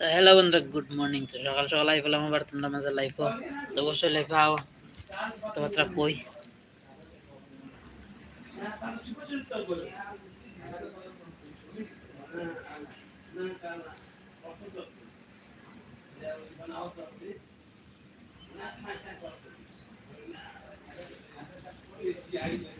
তো হ্যালো বন্ধুরা good morning তো সকাল সকাল লাইভ হলাম আবার তোমরা মাঝে লাইভ তো অবশ্যই লাইভে আও কথাবার্তা কই Oh.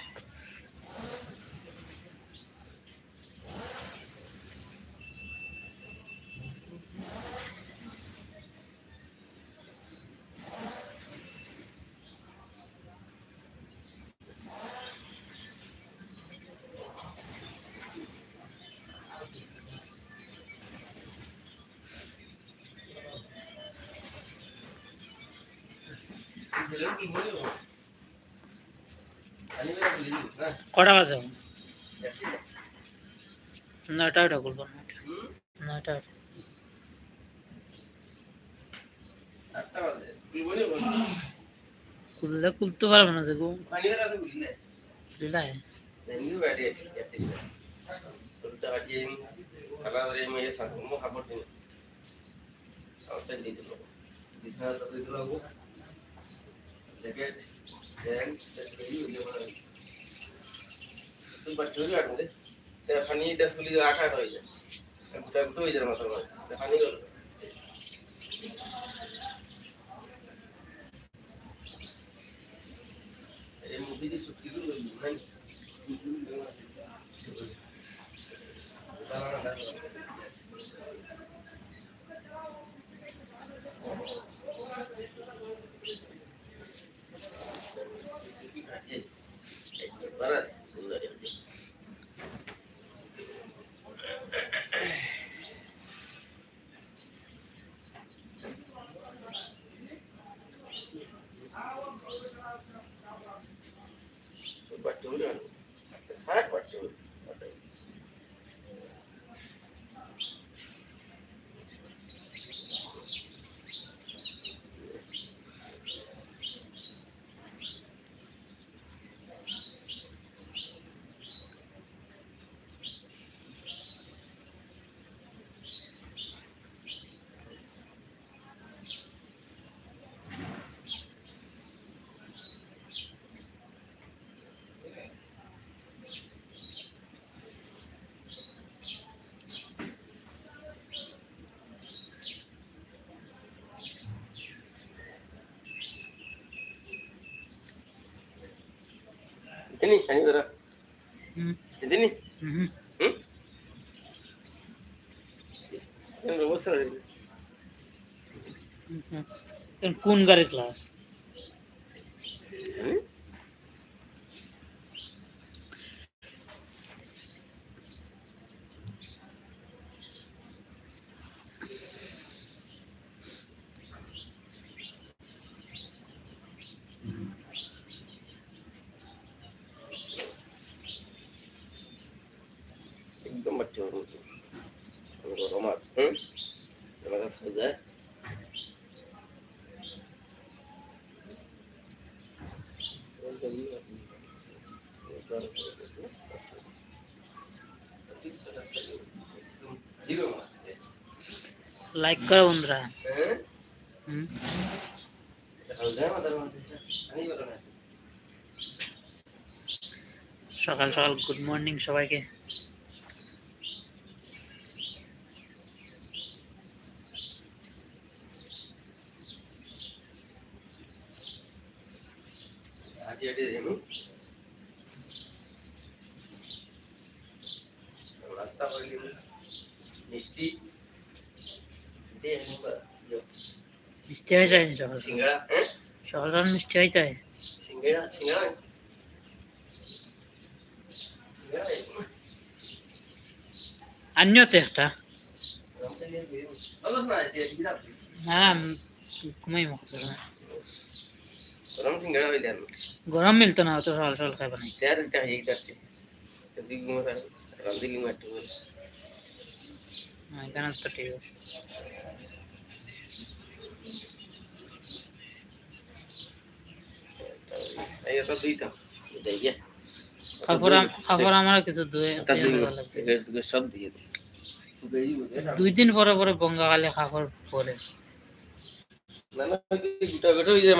কটা বাজে? নয়টা ওটা খুলবো নয়টা। খুললে খুলতে পারব না যে গো। জ্যাকেট প্যান্ট তুই বাচ্চা আটকে ফানি এটা চুলি আঠা হয়ে যায়। গোটা গোটা হয়ে যায় মাথার মধ্যে ফানি গেল এই মুভি দি সুটি গুলো নাই বাচ্চাগুলো Baras. Sudah yang Baca dulu. Hat baca. Berapa besar ini হুম, হুম। এখন কোন গাড়ির ক্লাস Hmm? একদম বাচ্চা মতো গরমাত হুম এবার হয়ে যায় জিরো মারছে লাইক করো বন্ধুরা। হুম। সকাল সকাল গুড মর্নিং সবাইকে। আজকে এটা দেবো নাস্তা করে নিবি মিষ্টি দে এনুকা মিষ্টি হয়ে যায় সকাল সিঙ্গাড়া হ্যাঁ সকাল সকাল মিষ্টি হয়ে যায় সিঙ্গাড়া সিঙ্গাড়া সিঙ্গাড়া আনিও তো একটা অলস না যে দিদা না না ঘুমাই মুখ গরম সিঙ্গাড়া গরম মিলতো না অত সকাল সকাল খাই না। তেয়ার তেয়ার এই দুই হ্যাঁ, তো ঠিক আছে। এটা সব দিয়ে দুই দিন পরে পরে বঙ্গালে খাবার পরে।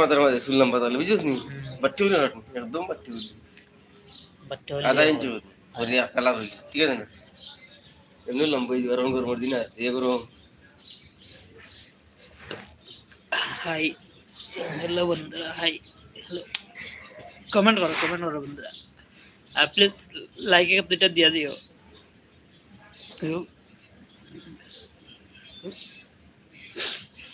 মাথার মাঝে শুনলাম পাতালে বুঝছিস? নি হলে কাটুন একদম বাট্টে হলে আধা ইঞ্চি হলে কালার হলে ঠিক আছে না? এমনি লম্বা হয়ে গরম গরম দিন আছে এ গরম হাই হ্যালো বন্ধুরা হাই হ্যালো কমেন্ট করো কমেন্ট করো বন্ধুরা। আর প্লিজ লাইক এক দুইটা দিয়ে দিও।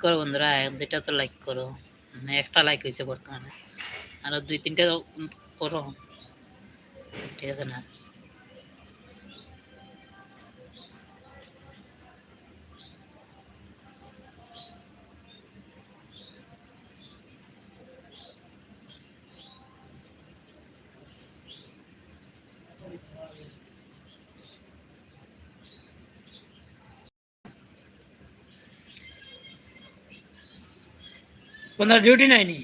করো বন্ধুরা, দুইটা তো লাইক করো। মানে একটা লাইক হয়েছে বর্তমানে। আরও দুই তিনটা করো। ঠিক আছে না? বন্ধু ডিউটি নাইনি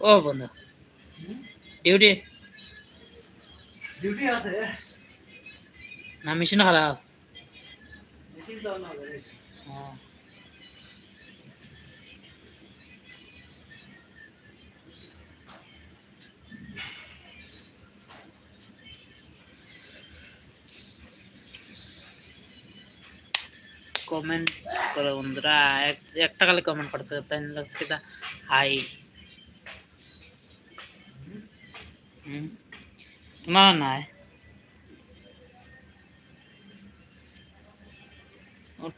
ও বন্ধু ডিউটি ডিউটি আছে। না মেশিন খারাপ মেশিন তো না কমেন্ট করো বন্ধুরা। এক- একটা খালি কমেন্ট করছে, তাই লাগছে কিটা হাই তোমার নাই?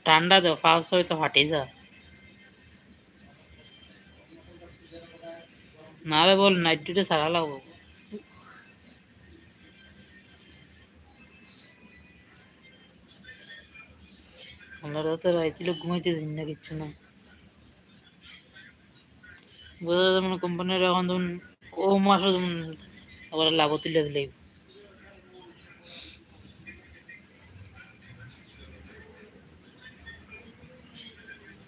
ঠান্ডা তো ফাউস হয়তো ফাটি যা। নাহলে বল নাইট ডিউটি সারা লাগবো। আমরা তো রাইছিল ঘুমাইতে দিন না কিচ্ছু না। বোঝা যায় মানে কোম্পানির এখন যেমন ও মাসে যেমন আবার লাভ তুলে দিলেই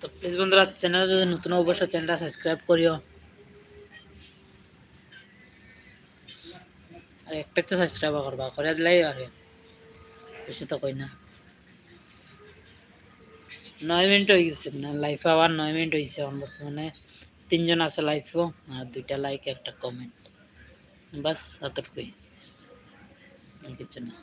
তো প্লিজ বন্ধুরা চ্যানেল যদি নতুন অবশ্যই চ্যানেলটা সাবস্ক্রাইব করিও। আর একটা তো সাবস্ক্রাইব করবা করে দিলাই আর বেশি তো কই না। নয় মিনিট হয়ে গেছে মানে লাইফে আবার নয় মিনিট হয়েছে এখন বর্তমানে তিনজন আছে লাইফেও আর দুইটা লাইক একটা কমেন্ট বাস এতটুকুই আর কিছু না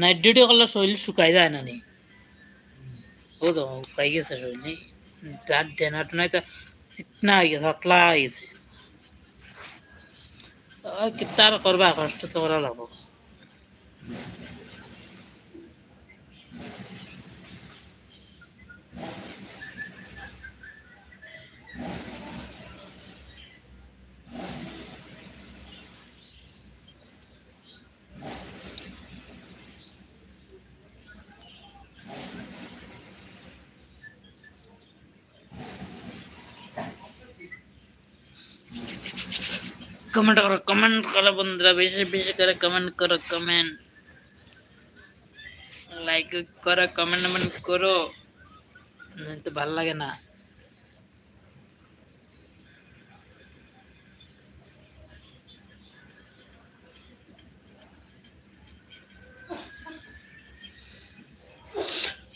নাইট ডিউটি করলে শরীর শুকাই যায় না নি। ও তো শুকাই গেছে শরীর নেই ডেনাট নাই তো চিকনা হয়ে গেছে, পাতলা হয়ে গেছে। কিতার করবা কষ্ট, তো করা লাগবো। কমেন্ট করো কমেন্ট করো বন্ধুরা, বেশি বেশি করে কমেন্ট করো কমেন্ট লাইক করো কমেন্ট কমেন্ট করো। তো ভালো লাগে না।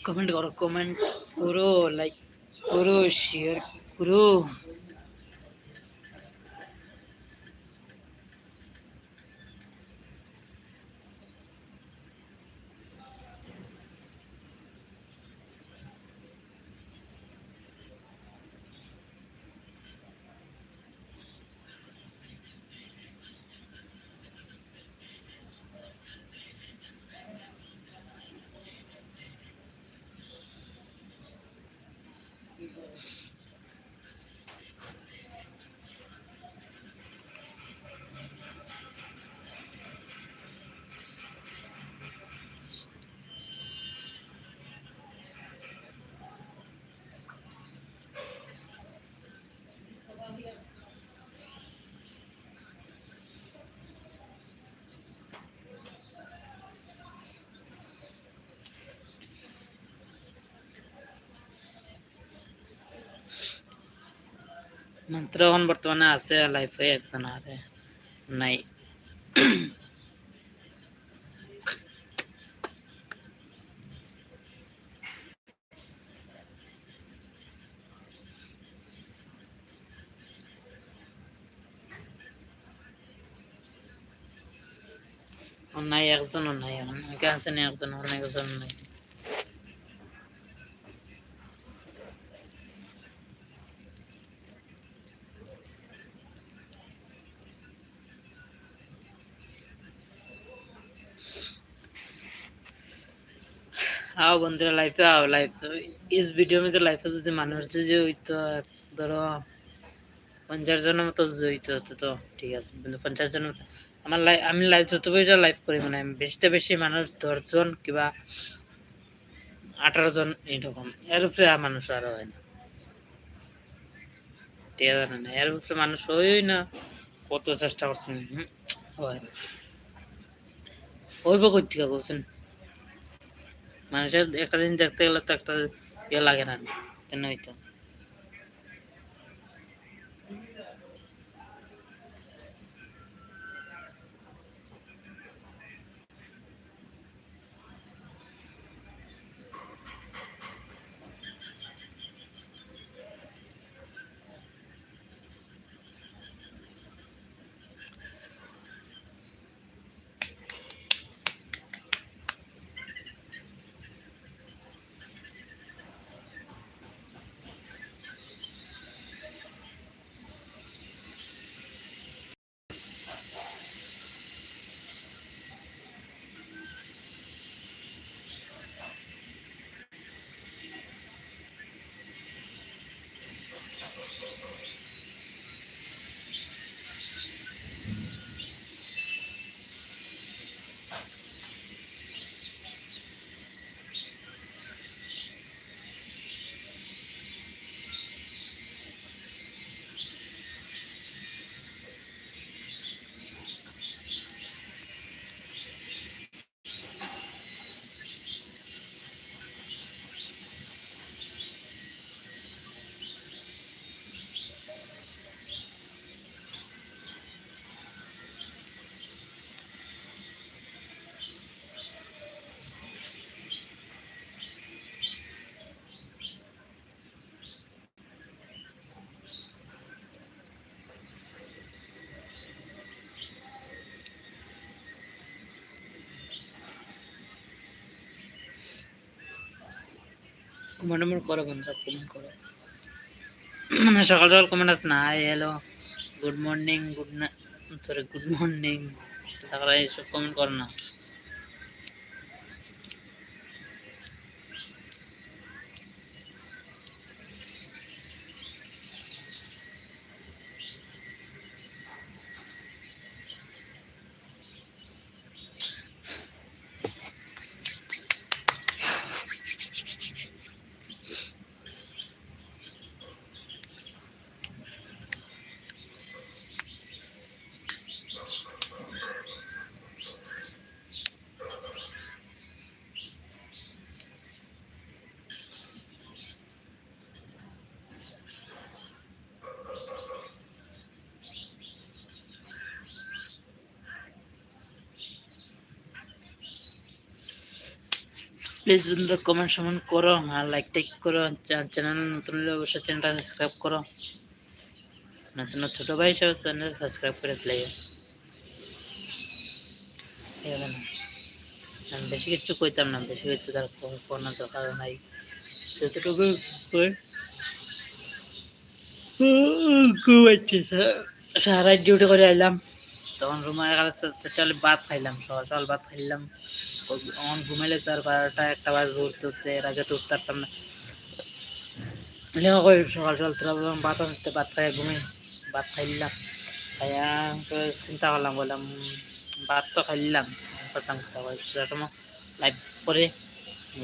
কমেন্ট করো কমেন্ট করো লাইক করো শেয়ার করো। মন্ত্র এখন বর্তমানে আছে লাইফে একজন আরে নাই ও নাই একজনও নাই এখন একা আছে না একজন অনেক একজন নাই আও বন্ধুরা লাইফে আও লাইফ ইস ভিডিও মধ্যে লাইফে যদি মানুষ যদি হইতো, ধরো পঞ্চাশ জনের মতো জড়িত হতো তো ঠিক আছে। কিন্তু পঞ্চাশ জনের মতো আমার লাইফ আমি লাইফ যত পয়সা লাইভ করি মানে বেশিতে বেশি মানুষ দশজন কিংবা আঠারো জন এইরকম। এর উপরে মানুষ আরও হয় না। ঠিক আছে না? এর উপরে মানুষ হই না। কত চেষ্টা করছেন? হয় হইব কই থেকে করছেন মানুষের একটা দিন দেখতে গেলে তো একটা ইয়ে লাগে না কেন হইতো? কমেন্ট মোট করো বন্ধুরা কমেন্ট করো। মানে সকাল সকাল কমেন্ট আছে না hi hello good morning good না সরি গুড মর্নিং তারপরে এইসব কমেন্ট করো না। প্লিজ বন্ধুরা কমেন্ট সমেন্ট করো আর লাইক টাইক করো চ্যানেল নতুন হলে অবশ্যই চ্যানেলটা সাবস্ক্রাইব করো। নতুন ছোট ভাই হিসাবে চ্যানেল সাবস্ক্রাইব করে না? আমি বেশি কিছু কইতাম না, বেশি কিছু তার কোনো দরকার নাই। যতটুকু সারা ডিউটি করে আইলাম। তখন রুমে চারটা ভাত খাইলাম সকাল সকাল ভাত খাইলাম। তখন ঘুমাইলে তার বারোটা, একটা বার উঠতে উঠতে, এর আগে তো উঠতে পারতাম না। সকাল সকাল তোরা ভাত আসতে, ভাত খাই ঘুমে ভাত খাইলাম। খাইয়া চিন্তা করলাম, বললাম, ভাত তো খাইলাম। করতাম সময় লাইভ করে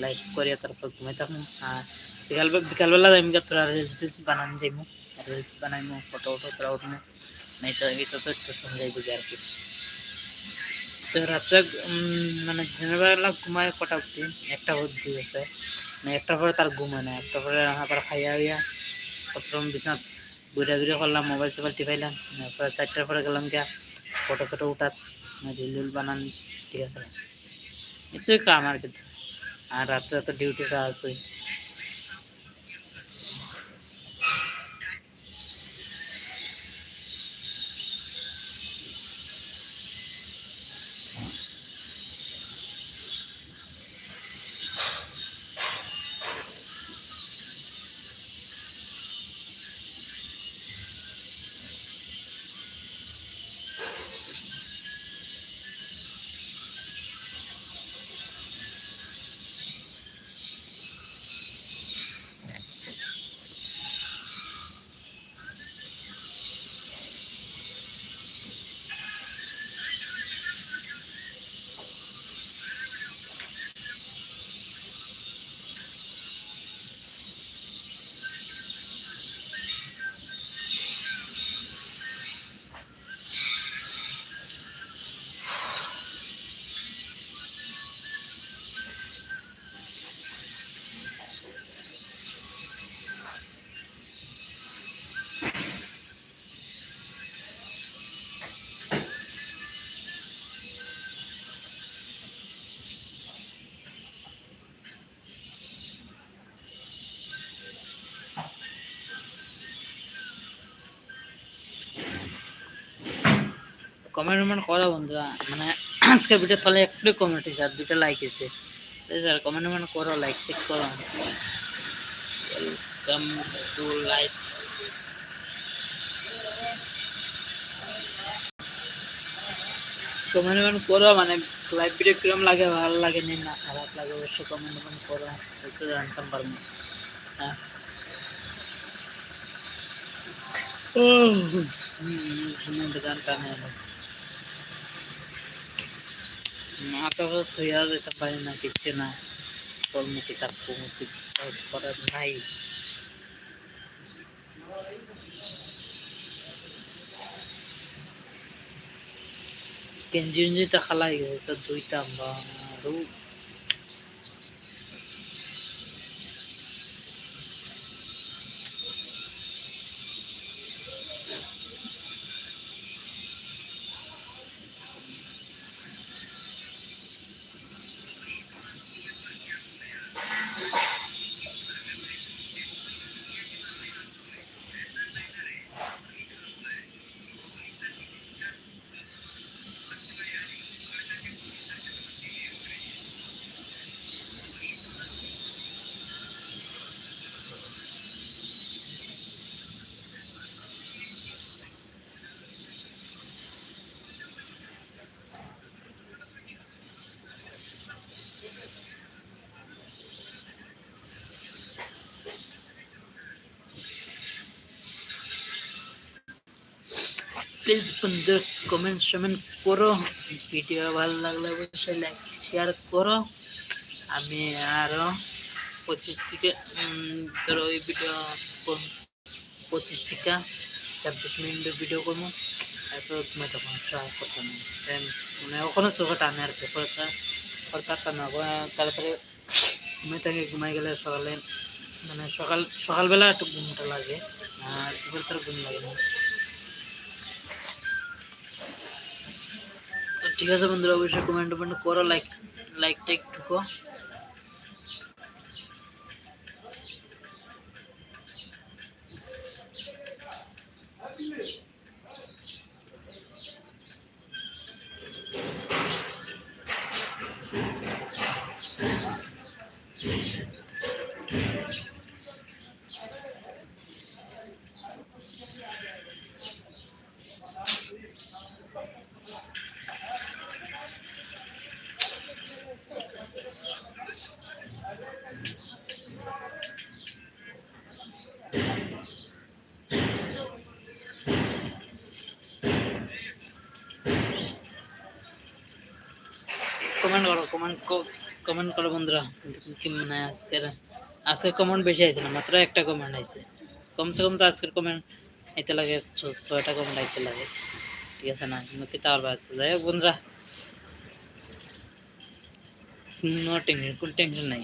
লাইভ করে তারপর ঘুমাই থাকুন আর বিকাল বিকালবেলা আমি তোরা রিলস বানানো যাইমু। রিলস বানাইমু ফটো উঠো তোরা উঠমু। নাই তো এটা তো একটু সন্ধ্যায় বুঝে আর কি তো রাত্রে উম, মানে দিনের বেলা ঘুমায় কটা অব্দি একটা অব্দি হচ্ছে মানে একটা পরে তার ঘুম হয় না একটা পরে আবার খাইয়া হইয়া প্রথম বিছানা ঘুরে ঘুরে করলাম মোবাইল টোবাইল টিপাইলাম তারপরে চারটার পরে গেলাম গিয়া ফটো ফটো উঠাত রিল রিল বানান ঠিক আছে এটাই কাম আর কি আর রাত্রে তো ডিউটিটা আছে কমেন্ট টমেন্ট করো বন্ধুরা মানে আজকের ভিডিও তাহলে একটু কমেন্ট আর দুটো লাইক এসে স্যার কমেন্ট টমেন্ট করো লাইক চেক করো। ওয়েলকাম টু লাইক কমেন্ট টমেন্ট করো মানে লাইভ ভিডিও কিরম লাগে, ভালো লাগে নি, না খারাপ লাগে, অবশ্যই কমেন্ট টমেন্ট করো একটু জানতাম পারব। হ্যাঁ। হুম শুনে নেই মাথা থইয়া যেতে পারি না, কিচ্ছু না। কর্ম কিতাব কোনো কিছু করার নাই। গেঞ্জি উঞ্জি খালাই গেছে, তো দুইটা বা প্লিজ বন্ধু কমেন্ট সমেন্ট করো। ভিডিও ভালো লাগলে অবশ্যই লাইক শেয়ার করো। আমি আরও পঁচিশ থেকে ধরো ওই ভিডিও পঁচিশ থেকে ছাব্বিশ মিনিটের ভিডিও করব। এত তুমি তখন ট্রাই করতাম মানে ওখানে চোখটা আমি আর কি করতে করতাম না। ওরা তাড়াতাড়ি ঘুমে থেকে ঘুমাই গেলে সকালে মানে সকাল, সকালবেলা একটু ঘুমটা লাগে। আর দুপুর তার ঘুম লাগে না তো ঠিক আছে বন্ধুরা অবশ্যই কমেন্ট টমেন্ট করো লাইক লাইকটা একটু কমেন্ট করো? কমেন্ট কমেন্ট করো বন্ধুরা। কি মনে হয় আজকের? আজকে কমেন্ট বেশি আছে না, মাত্র একটা কমেন্ট আছে কমসে কম তো আজকের কমেন্ট আইতে লাগে ছয়টা কমেন্ট আইতে লাগে। ঠিক আছে না? নাকি তার বাড়তে যাই হোক বন্ধুরা। কোনো টেনশন কোনো টেনশন নাই।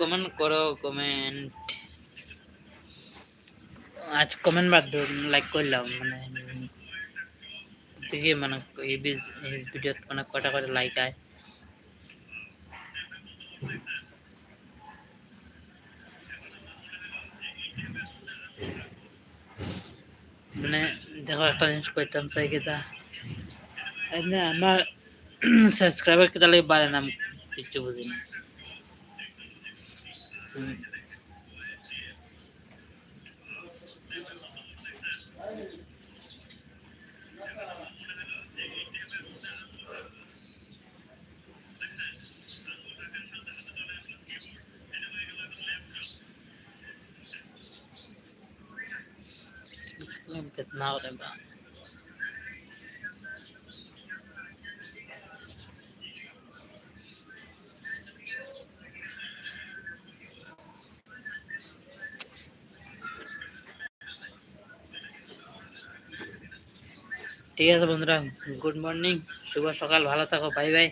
কমেন্ট করো কমেন্ট আজ কমেন্ট বাদ লাইক করলাম মানে দেখি মানে এই ভিডিওত মানে কটা করে লাইক আয়। মানে দেখো একটা জিনিস করতাম চাই কেতা। আমার সাবস্ক্রাইবার কেতা লাগে বাড়ে না কিচ্ছু বুঝি না। thing. Look now the bounce. ঠিক আছে বন্ধুরা গুড মর্নিং শুভ সকাল ভালো থাকো বাই বাই